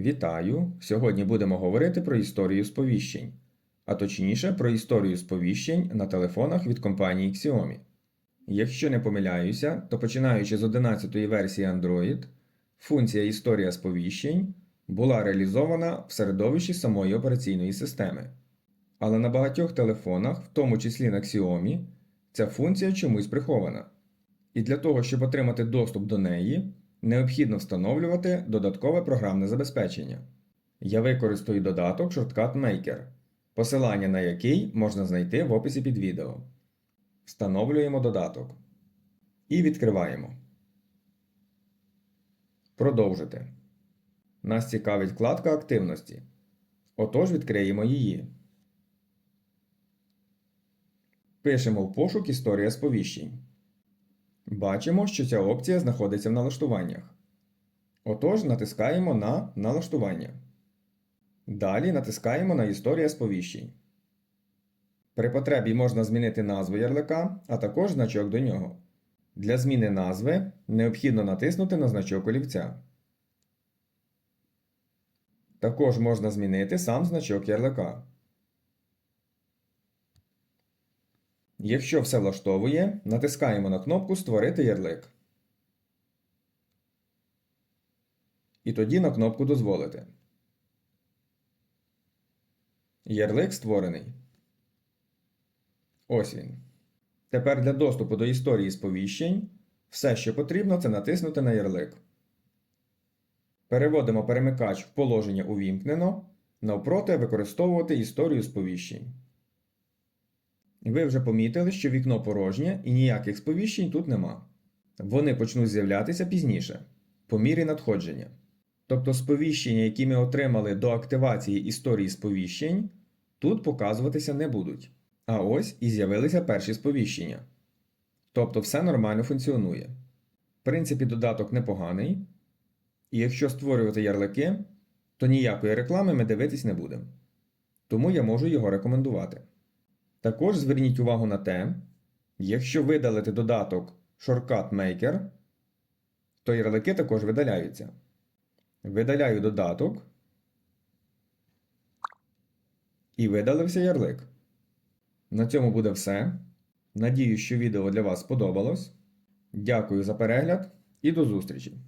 Вітаю! Сьогодні будемо говорити про історію сповіщень, а точніше про історію сповіщень на телефонах від компанії Xiaomi. Якщо не помиляюся, то починаючи з 11-ї версії Android, функція історія сповіщень була реалізована в середовищі самої операційної системи. Але на багатьох телефонах, в тому числі на Xiaomi, ця функція чомусь прихована. І для того, щоб отримати доступ до неї, необхідно встановлювати додаткове програмне забезпечення. Я використаю додаток Shortcut Maker, посилання на який можна знайти в описі під відео. Встановлюємо додаток. І відкриваємо. Продовжити. Нас цікавить вкладка активності. Отож відкриємо її. Пишемо в пошук Історія сповіщень. Бачимо, що ця опція знаходиться в налаштуваннях. Отож, натискаємо на Налаштування. Далі натискаємо на Історія сповіщень. При потребі можна змінити назву ярлика, а також значок до нього. Для зміни назви необхідно натиснути на значок олівця. Також можна змінити сам значок ярлика. Якщо все влаштовує, натискаємо на кнопку Створити ярлик. І тоді на кнопку Дозволити. Ярлик створений. Ось він. Тепер для доступу до історії сповіщень все, що потрібно, це натиснути на ярлик. Переводимо перемикач в положення Увімкнено, навпроти використовувати історію сповіщень. Ви вже помітили, що вікно порожнє і ніяких сповіщень тут нема. Вони почнуть з'являтися пізніше, по мірі надходження. Тобто сповіщення, які ми отримали до активації історії сповіщень, тут показуватися не будуть. А ось і з'явилися перші сповіщення. Тобто все нормально функціонує. В принципі, додаток непоганий. І якщо створювати ярлики, то ніякої реклами ми дивитись не будемо. Тому я можу його рекомендувати. Також зверніть увагу на те, якщо видалити додаток Shortcut Maker, то ярлики також видаляються. Видаляю додаток і видалився ярлик. На цьому буде все. Надію, що відео для вас сподобалось. Дякую за перегляд і до зустрічі!